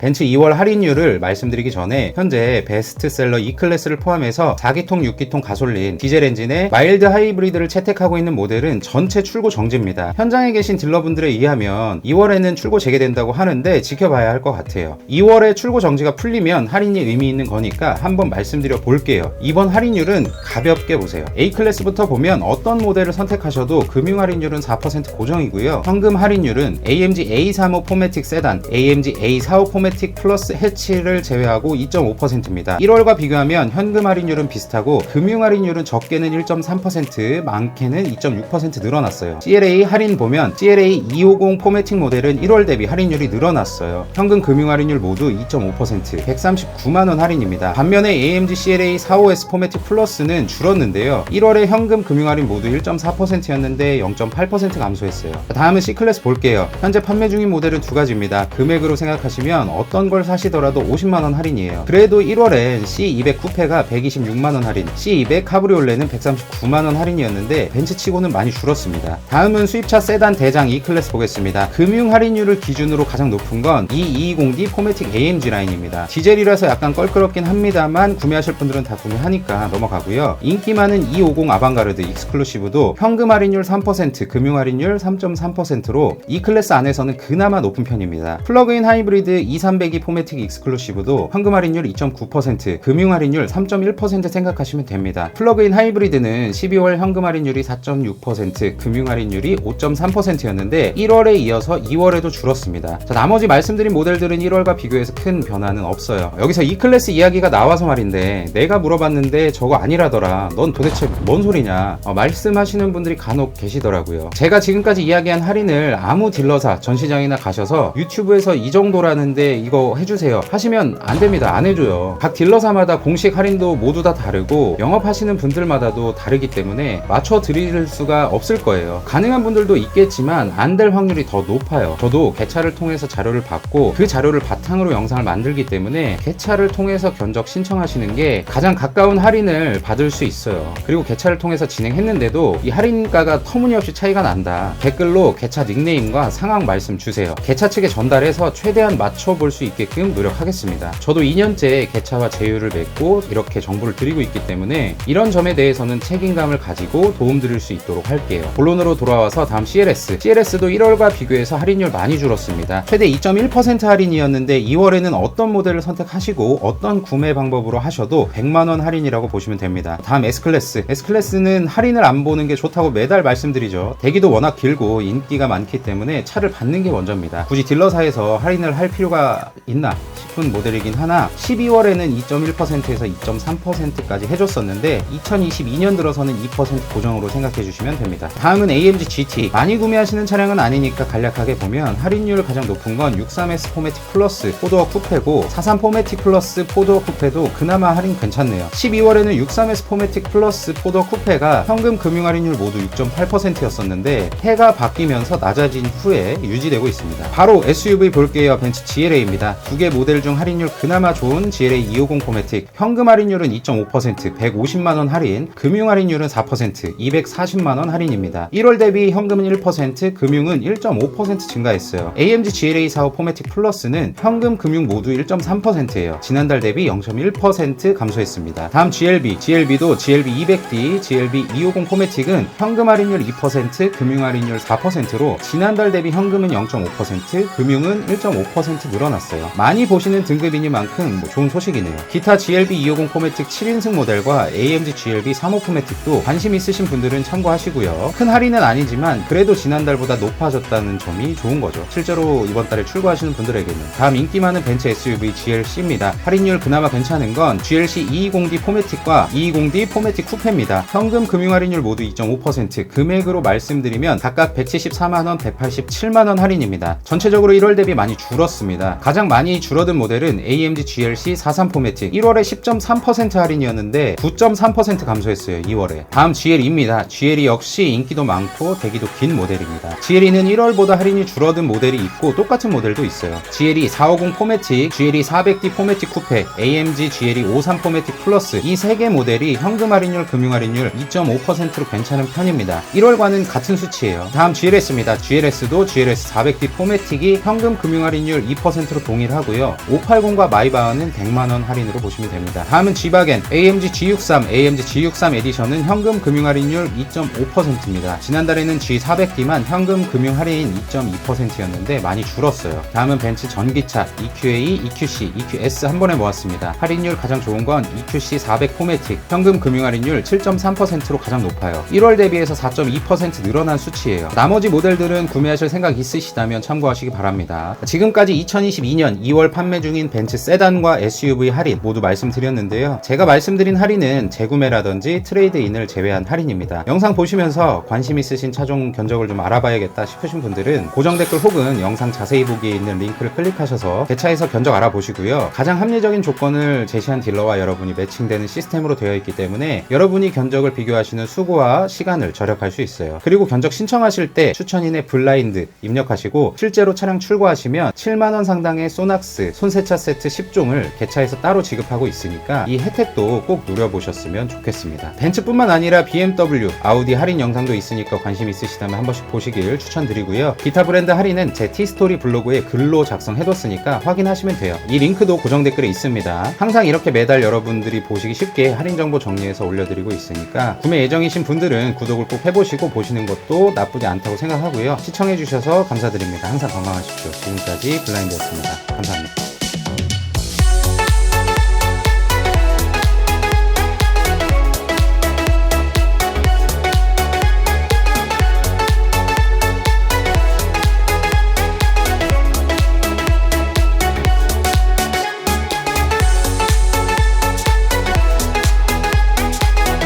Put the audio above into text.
벤츠 2월 할인율을 말씀드리기 전에 현재 베스트셀러 E클래스를 포함해서 4기통, 6기통 가솔린, 디젤 엔진에 마일드 하이브리드를 채택하고 있는 모델은 전체 출고 정지입니다. 현장에 계신 딜러분들에 의하면 2월에는 출고 재개된다고 하는데 지켜봐야 할 것 같아요. 2월에 출고 정지가 풀리면 할인이 의미 있는 거니까 한번 말씀드려 볼게요. 이번 할인율은 가볍게 보세요. A클래스부터 보면 어떤 모델을 선택하셔도 금융 할인율은 4% 고정이고요. 현금 할인율은 AMG A35 포매틱 세단, AMG A45 포매틱 플러스 해치를 제외하고 2.5%입니다. 1월과 비교하면 현금 할인율은 비슷하고 금융 할인율은 적게는 1.3%, 많게는 2.6% 늘어났어요. CLA 할인 보면 CLA 250 포매틱 모델은 1월 대비 할인율이 늘어났어요. 현금 금융 할인율 모두 2.5%, 139만 원 할인입니다. 반면에 AMG CLA 45S 포매틱 플러스는 줄었는데요. 1월에 현금 금융 할인 모두 1.4%였는데 0.8% 감소했어요. 다음은 C클래스 볼게요. 현재 판매 중인 모델은 두 가지입니다. 금액으로 생각하시면 어떤 걸 사시더라도 50만 원 할인이에요. 그래도 1월엔 C200 쿠페가 126만 원 할인, C200 카브리올레는 139만 원 할인이었는데 벤츠치고는 많이 줄었습니다. 다음은 수입차 세단 대장 E클래스 보겠습니다. 금융 할인율을 기준으로 가장 높은 건 E220D 포매틱 AMG 라인입니다. 디젤이라서 약간 껄끄럽긴 합니다만 구매하실 분들은 다 구매하니까 넘어가고요. 인기 많은 E50 아방가르드 익스클루시브도 현금 할인율 3%, 금융 할인율 3.3%로 E클래스 안에서는 그나마 높은 편입니다. 플러그인 하이브리드 2300이 포매틱 익스클루시브도 현금 할인율 2.9%, 금융 할인율 3.1% 생각하시면 됩니다. 플러그인 하이브리드는 12월 현금 할인율이 4.6%, 금융 할인율이 5.3%였는데 1월에 이어서 2월에도 줄었습니다. 자, 나머지 말씀드린 모델들은 1월과 비교해서 큰 변화는 없어요. 여기서 E클래스 이야기가 나와서 말인데 내가 물어봤는데 저거 아니라더라. 넌 도대체 뭔 소리냐? 어, 말씀하시는 분들이 간혹 계시더라고요. 제가 지금까지 이야기한 할인을 아무 딜러사 전시장이나 가셔서 유튜브에서 이 정도라는데 이거 해주세요 하시면 안 됩니다. 안 해줘요. 각 딜러사마다 공식 할인도 모두 다 다르고 영업하시는 분들마다도 다르기 때문에 맞춰 드릴 수가 없을 거예요. 가능한 분들도 있겠지만 안 될 확률이 더 높아요. 저도 개차를 통해서 자료를 받고 그 자료를 바탕으로 영상을 만들기 때문에 개차를 통해서 견적 신청하시는 게 가장 가까운 할인을 받을 수 있어요. 그리고 개차를 통해서 진행했는데도 이 할인가가 터무니없이 차이가 난다. 댓글로 개차 닉네임과 상황 말씀 주세요. 개차 측에 전달해서 최대한 맞춰볼 수 있게끔 노력하겠습니다. 저도 2년째 개차와 제휴를 맺고 이렇게 정보를 드리고 있기 때문에 이런 점에 대해서는 책임감을 가지고 도움드릴 수 있도록 할게요. 본론으로 돌아와서 다음 CLS. CLS도 1월과 비교해서 할인율 많이 줄었습니다. 최대 2.1% 할인이었는데 2월에는 어떤 모델을 선택하시고 어떤 구매 방법으로 하셔도 100만원 할인이라고 보시면 됩니다. 다음 S클래스. S클래스는 할인을 안 보는 게 좋다고 매달 말씀드리죠. 대기도 워낙 길고 인기가 많기 때문에 차를 받는 게 먼저입니다. 굳이 딜러사에서 할인을 할 필요가 있나 싶은 모델이긴 하나 12월에는 2.1%에서 2.3%까지 해줬었는데 2022년 들어서는 2% 고정으로 생각해 주시면 됩니다. 다음은 AMG GT. 많이 구매하시는 차량은 아니니까 간략하게 보면 할인율 가장 높은 건 63S 포매틱 플러스 포도어 쿠페고 43 포매틱 플러스 포도어 쿠페도 그나마 할인 괜찮네요. 12월에는 63S 포매틱 플러스 포도어 쿠페가 현금 금융 할인율 모두 6.8%였었는데 해가 바뀌면서 낮아진 후에 유지되고 있습니다. 바로 SUV 볼게요. 벤츠 GLA입니다. 두 개 모델 중 할인율 그나마 좋은 GLA 250 포매틱 현금 할인율은 2.5% 150만원 할인 금융 할인율은 4% 240만원 할인입니다. 1월 대비 현금은 1% 금융은 1.5% 증가했어요. AMG GLA 45 포매틱 플러스는 현금 금융 모두 1.3%예요. 지난달 대비 0.1% 감소했습니다. 다음 GLB GLB도 GLB 200D GLB 250 포매틱은 현금 할인율 2% 금융 할인율 4%로 지난달 대비 현금은 0.5% 금융은 1.5% 늘어났어요. 많이 보 시는 등급이니만큼 뭐 좋은 소식이네요. 기타 GLB 250 포매틱 7인승 모델과 AMG GLB 35 포매틱도 관심 있으신 분들은 참고하시고요. 큰 할인은 아니지만 그래도 지난달보다 높아졌다는 점이 좋은 거죠. 실제로 이번 달에 출고하시는 분들에게는 다음 인기 많은 벤츠 SUV GLC입니다. 할인율 그나마 괜찮은 건 GLC 220D 포매틱과 220D 포매틱 쿠페입니다. 현금 금융 할인율 모두 2.5% 금액으로 말씀드리면 각각 174만원, 187만원 할인입니다. 전체적으로 1월 대비 많이 줄었습니다. 가장 많이 줄어든 모델은 AMG GLC 43 포매틱 1월에 10.3% 할인이었는데 9.3% 감소했어요 2월에. 다음 GLE입니다. GLE 역시 인기도 많고 대기도 긴 모델입니다. GLE는 1월보다 할인이 줄어든 모델이 있고 똑같은 모델도 있어요. GLE 450 포매틱, GLE 400D 포매틱 쿠페, AMG GLE 53 포매틱 플러스 이 세 개 모델이 현금 할인율, 금융 할인율 2.5%로 괜찮은 편입니다. 1월과는 같은 수치예요. 다음 GLS입니다. GLS도 GLS 400D 포매틱이 현금 금융 할인율 2%로 동일하고요 580과 마이바흐는 100만원 할인으로 보시면 됩니다. 다음은 G바겐 AMG G63, AMG G63 에디션은 현금 금융 할인율 2.5%입니다. 지난달에는 G400D만 현금 금융 할인 2.2%였는데 많이 줄었어요. 다음은 벤츠 전기차 EQA, EQC, EQS 한 번에 모았습니다. 할인율 가장 좋은 건 EQC 400 포매틱 현금 금융 할인율 7.3%로 가장 높아요. 1월 대비해서 4.2% 늘어난 수치예요. 나머지 모델들은 구매하실 생각 있으시다면 참고하시기 바랍니다. 지금까지 2022년 2월 판매 중인 벤츠 세단과 SUV 할인 모두 말씀드렸는데요. 제가 말씀드린 할인은 재구매라든지 트레이드인을 제외한 할인입니다. 영상 보시면서 관심 있으신 차종 견적을 좀 알아봐야겠다 싶으신 분들은 고정 댓글 혹은 영상 자세히 보기에 있는 링크를 클릭하셔서 대차에서 견적 알아보시고요. 가장 합리적인 조건을 제시한 딜러와 여러분이 매칭되는 시스템으로 되어 있기 때문에 여러분이 견적을 비교하시는 수고와 시간을 절약할 수 있어요. 그리고 견적 신청하실 때 추천인의 블라인드 입력하시고 실제로 차량 출고하시면 7만원 상당의 소낙스 손 세차 세트 10종을 개차에서 따로 지급하고 있으니까 이 혜택도 꼭 누려보셨으면 좋겠습니다. 벤츠뿐만 아니라 BMW, 아우디 할인 영상도 있으니까 관심 있으시다면 한 번씩 보시길 추천드리고요. 기타 브랜드 할인은 제 티스토리 블로그에 글로 작성해뒀으니까 확인하시면 돼요. 이 링크도 고정 댓글에 있습니다. 항상 이렇게 매달 여러분들이 보시기 쉽게 할인 정보 정리해서 올려드리고 있으니까 구매 예정이신 분들은 구독을 꼭 해보시고 보시는 것도 나쁘지 않다고 생각하고요. 시청해주셔서 감사드립니다. 항상 건강하십시오. 지금까지 블라인드였습니다. 감사합니다.